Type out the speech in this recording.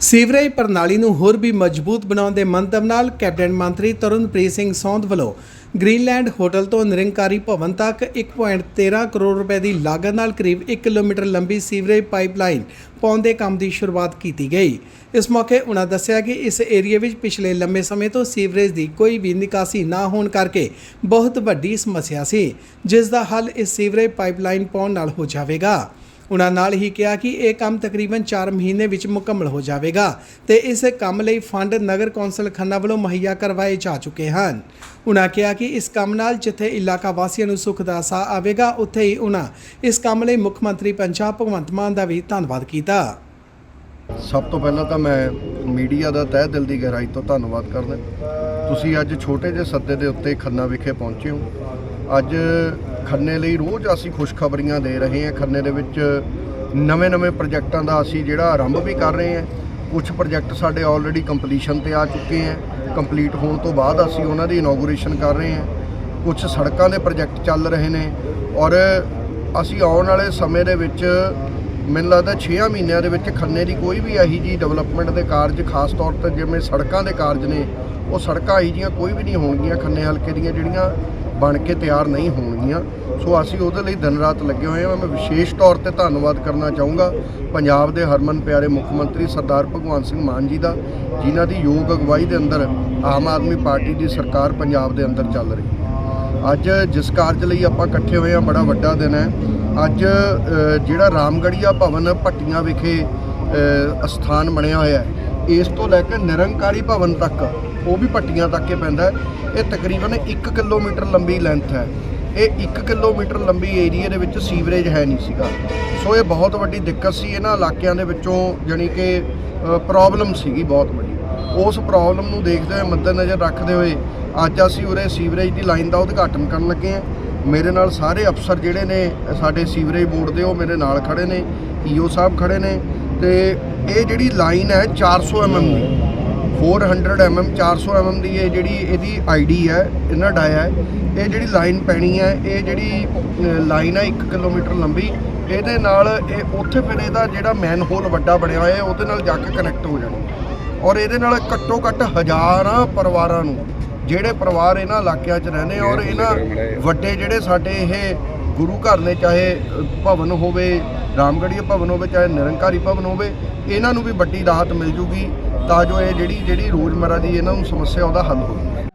Sewerage ਪ੍ਰਣਾਲੀ ਨੂੰ ਹੋਰ ਵੀ ਮਜ਼ਬੂਤ ਬਣਾਉਣ ਦੇ ਮੰਤਵ ਨਾਲ ਕੈਬਨਿਟ ਮੰਤਰੀ ਤਰੁਣਪ੍ਰੀਤ ਸਿੰਘ ਸੌਂਧ ਵੱਲੋਂ ਗ੍ਰੀਨਲੈਂਡ ਹੋਟਲ ਤੋਂ ਨਿਰੰਕਾਰੀ ਭਵਨ ਤੱਕ 1.13 ਕਰੋੜ ਰੁਪਏ ਦੀ ਲਾਗਤ ਨਾਲ ਕਰੀਬ 1 ਕਿਲੋਮੀਟਰ ਲੰਬੀ ਸੀਵਰੇਜ ਪਾਈਪਲਾਈਨ ਪਾਉਣ ਦੇ ਕੰਮ ਦੀ ਸ਼ੁਰੂਆਤ ਕੀਤੀ ਗਈ। ਇਸ ਮੌਕੇ ਉਨ੍ਹਾਂ ਦੱਸਿਆ ਕਿ ਇਸ ਏਰੀਆ ਵਿੱਚ ਪਿਛਲੇ ਲੰਮੇ ਸਮੇਂ ਤੋਂ ਸੀਵਰੇਜ ਦੀ ਕੋਈ ਵੀ ਨਿਕਾਸੀ ਨਾ ਹੋਣ ਕਰਕੇ ਬਹੁਤ ਵੱਡੀ ਸਮੱਸਿਆ ਸੀ, ਜਿਸ ਦਾ ਹੱਲ ਇਸ ਸੀਵਰੇਜ ਪਾਈਪਲਾਈਨ ਪਾਉਣ ਨਾਲ ਹੋ ਜਾਵੇਗਾ। ਉਨ੍ਹਾਂ ਨਾਲ ਹੀ ਕਿਹਾ ਕਿ ਇਹ ਕੰਮ ਤਕਰੀਬਨ 4 ਮਹੀਨੇ ਵਿੱਚ ਮੁਕੰਮਲ ਹੋ ਜਾਵੇਗਾ ਤੇ ਇਸ ਕੰਮ ਲਈ ਫੰਡ ਨਗਰ ਕੌਂਸਲ ਖੰਨਾ ਵੱਲੋਂ ਮੁਹੱਈਆ ਕਰਵਾਏ ਜਾ ਚੁੱਕੇ ਹਨ। ਉਨ੍ਹਾਂ ਕਿਹਾ ਕਿ ਇਸ ਕੰਮ ਨਾਲ ਜਿੱਥੇ ਇਲਾਕਾ ਵਾਸੀਆਂ ਨੂੰ ਸੁੱਖ ਦਾ ਸਾਹ ਆਵੇਗਾ, ਉੱਥੇ ਹੀ ਉਨ੍ਹਾਂ ਇਸ ਕੰਮ ਲਈ ਮੁੱਖ ਮੰਤਰੀ ਪੰਜਾਬ ਭਗਵੰਤ ਮਾਨ ਦਾ ਵੀ ਧੰਨਵਾਦ ਕੀਤਾ। ਸਭ ਤੋਂ ਪਹਿਲਾਂ ਤਾਂ ਮੈਂ ਮੀਡੀਆ ਦਾ ਤਹਿ ਦਿਲ ਦੀ ਗਹਿਰਾਈ ਤੋਂ ਧੰਨਵਾਦ ਕਰਦਾ। ਤੁਸੀਂ ਅੱਜ ਛੋਟੇ ਜਿਹੇ ਸੱਦੇ ਦੇ ਉੱਤੇ ਖੰਨਾ ਵਿਖੇ ਪਹੁੰਚੇ ਹੋ। ਅੱਜ ਖੰਨੇ ਲਈ ਰੋਜ਼ ਅਸੀਂ ਖੁਸ਼ਖਬਰੀਆਂ ਦੇ ਰਹੇ ਹਾਂ। ਖੰਨੇ ਦੇ ਵਿੱਚ ਨਵੇਂ-ਨਵੇਂ ਪ੍ਰੋਜੈਕਟਾਂ ਦਾ ਅਸੀਂ ਜਿਹੜਾ ਆਰੰਭ ਵੀ ਕਰ ਰਹੇ ਹਾਂ। ਕੁਝ ਪ੍ਰੋਜੈਕਟ ਸਾਡੇ ਆਲਰੇਡੀ ਕੰਪਲੀਸ਼ਨ ਤੇ ਆ ਚੁੱਕੇ ਹੈ। ਕੰਪਲੀਟ ਹੋਣ ਤੋਂ ਬਾਅਦ ਅਸੀਂ ਉਹਨਾਂ ਦੀ ਇਨੋਗੂਰੇਸ਼ਨ ਕਰ ਰਹੇ ਹਾਂ। ਕੁਝ ਸੜਕਾਂ ਦੇ ਪ੍ਰੋਜੈਕਟ ਚੱਲ ਰਹੇ ਨੇ ਔਰ ਅਸੀਂ ਆਉਣ ਵਾਲੇ ਸਮੇਂ ਦੇ ਵਿੱਚ ਮੈਨੂੰ ਲੱਗਦਾ 6 ਮਹੀਨਿਆਂ ਦੇ ਵਿੱਚ ਖੰਨੇ ਦੀ ਕੋਈ ਵੀ ਇਹੀ ਜੀ ਡਿਵੈਲਪਮੈਂਟ ਦੇ ਕਾਰਜ, ਖਾਸ ਤੌਰ ਤੇ ਜਿਵੇਂ ਸੜਕਾਂ ਦੇ ਕਾਰਜ ਨੇ, ਉਹ ਸੜਕਾਂ ਇਹੀ ਜੀਆਂ ਕੋਈ ਵੀ ਨਹੀਂ ਹੋਣਗੀਆਂ, ਖੰਨੇ ਹਲਕੇ ਦੀਆਂ ਜਿਹੜੀਆਂ ਬਣ ਕੇ ਤਿਆਰ ਨਹੀਂ ਹੋਣਗੀਆਂ। ਸੋ ਅਸੀਂ ਉਹਦੇ ਲਈ ਦਿਨ ਰਾਤ ਲੱਗੇ ਹੋਏ ਹਾਂ। ਮੈਂ ਵਿਸ਼ੇਸ਼ ਤੌਰ ਤੇ ਧੰਨਵਾਦ ਕਰਨਾ ਚਾਹੂੰਗਾ ਪੰਜਾਬ ਦੇ ਹਰਮਨ ਪਿਆਰੇ ਮੁੱਖ ਮੰਤਰੀ ਸਰਦਾਰ ਭਗਵੰਤ ਸਿੰਘ ਮਾਨ ਜੀ ਦਾ, ਜਿਨ੍ਹਾਂ ਦੀ ਯੋਗ ਅਗਵਾਈ ਦੇ ਅੰਦਰ ਆਮ ਆਦਮੀ ਪਾਰਟੀ ਦੀ ਸਰਕਾਰ ਪੰਜਾਬ ਦੇ ਅੰਦਰ ਚੱਲ ਰਹੀ ਹੈ। ਅੱਜ ਜਿਸ ਕਾਰਜ ਲਈ ਆਪਾਂ ਇਕੱਠੇ ਹੋਏ ਹਾਂ, ਬੜਾ ਵੱਡਾ ਦਿਨ ਹੈ। ਅੱਜ ਜਿਹੜਾ ਰਾਮਗੜੀਆ ਭਵਨ ਭੱਟੀਆਂ ਵਿਖੇ ਅ, ਅਸਥਾਨ ਬਣਿਆ ਹੋਇਆ ਹੈ ਇਸ ਤੋਂ ਲੈ ਕੇ ਨਿਰੰਕਾਰੀ ਭਵਨ ਤੱਕ ਉਹ ਵੀ ਭੱਟੀਆਂ ਤੱਕ ਹੀ ਪੈਂਦਾ ਇਹ ਤਕਰੀਬਨ 1 ਕਿਲੋਮੀਟਰ ਲੰਬੀ ਲੈਂਥ ਹੈ। ਇਹ 1 ਕਿਲੋਮੀਟਰ ਲੰਬੀ ਏਰੀਆ ਦੇ ਵਿੱਚ ਸੀਵਰੇਜ ਹੈ ਨਹੀਂ ਸੀਗਾ। ਸੋ ਇਹ ਬਹੁਤ ਵੱਡੀ ਦਿੱਕਤ ਸੀ। ਇਹਨਾਂ ਇਲਾਕਿਆਂ ਦੇ ਵਿੱਚੋਂ ਜਾਣੀ ਕਿ ਪ੍ਰੋਬਲਮ ਸੀਗੀ ਬਹੁਤ ਵੱਡੀ। ਉਸ ਪ੍ਰੋਬਲਮ ਨੂੰ ਦੇਖਦੇ ਹੋਏ ਮੱਦੇਨਜ਼ਰ ਰੱਖਦੇ ਹੋਏ ਅੱਜ ਅਸੀਂ ਉਰੇ ਸੀਵਰੇਜ ਦੀ ਲਾਈਨ ਦਾ ਉਦਘਾਟਨ ਕਰਨ ਲੱਗੇ ਹਾਂ। ਮੇਰੇ ਨਾਲ ਸਾਰੇ ਅਫਸਰ ਜਿਹੜੇ ਨੇ, ਸਾਡੇ ਸੀਵਰੇਜ ਬੋਰਡ ਦੇ, ਉਹ ਮੇਰੇ ਨਾਲ ਖੜੇ ਨੇ ਈਓ ਸਾਹਿਬ ਖੜੇ ਨੇ, ਤੇ ਇਹ ਜਿਹੜੀ ਲਾਈਨ ਹੈ 400 mm ਦੀ 400 mm 400 mm ਦੀ ਇਹ ਜਿਹੜੀ ਇਹਦੀ ਆਈਡੀ ਹੈ ਇਹਨਾਂ ਡਾਇਆ ਹੈ, ਇਹ ਜਿਹੜੀ ਲਾਈਨ ਪੈਣੀ ਹੈ, ਇਹ ਜਿਹੜੀ ਲਾਈਨ ਹੈ 1 ਕਿਲੋਮੀਟਰ ਲੰਬੀ, ਇਹਦੇ ਨਾਲ ਇਹ ਉੱਥੇ ਫਿਰ ਇਹਦਾ ਜਿਹੜਾ ਮੈਨ ਹੋਲ ਵੱਡਾ ਬਣਿਆ ਹੋਇਆ, ਉਹਦੇ ਨਾਲ ਜਾ ਕੇ ਕਨੈਕਟ ਹੋ ਜਾਣਾ। ਔਰ ਇਹਦੇ ਨਾਲ ਘੱਟੋ ਘੱਟ ਹਜ਼ਾਰਾਂ ਪਰਿਵਾਰਾਂ ਨੂੰ ਜਿਹੜੇ ਪਰਿਵਾਰ ਇਹਨਾਂ ਇਲਾਕਿਆਂ 'ਚ ਰਹਿੰਦੇ ਆ ਔਰ ਇਹਨਾਂ ਵੱਡੇ ਜਿਹੜੇ ਸਾਡੇ ਇਹ ਗੁਰੂ ਘਰ ਨੇ ਚਾਹੇ ਭਵਨ ਹੋਵੇ ਰਾਮਗੜੀਆ ਭਵਨ ਹੋਵੇ ਚਾਹੇ ਨਿਰੰਕਾਰੀ ਭਵਨ ਹੋਵੇ ਇਹਨਾਂ ਨੂੰ ਵੀ ਵੱਡੀ ਰਾਹਤ ਮਿਲ ਜੂਗੀ ਤਾਂ ਜੋ ਇਹ ਜਿਹੜੀ ਜਿਹੜੀ ਰੋਜ਼ਮਰਾ ਦੀ ਇਹਨਾਂ ਨੂੰ ਸਮੱਸਿਆ ਉਹਦਾ ਹੱਲ ਹੋਵੇ।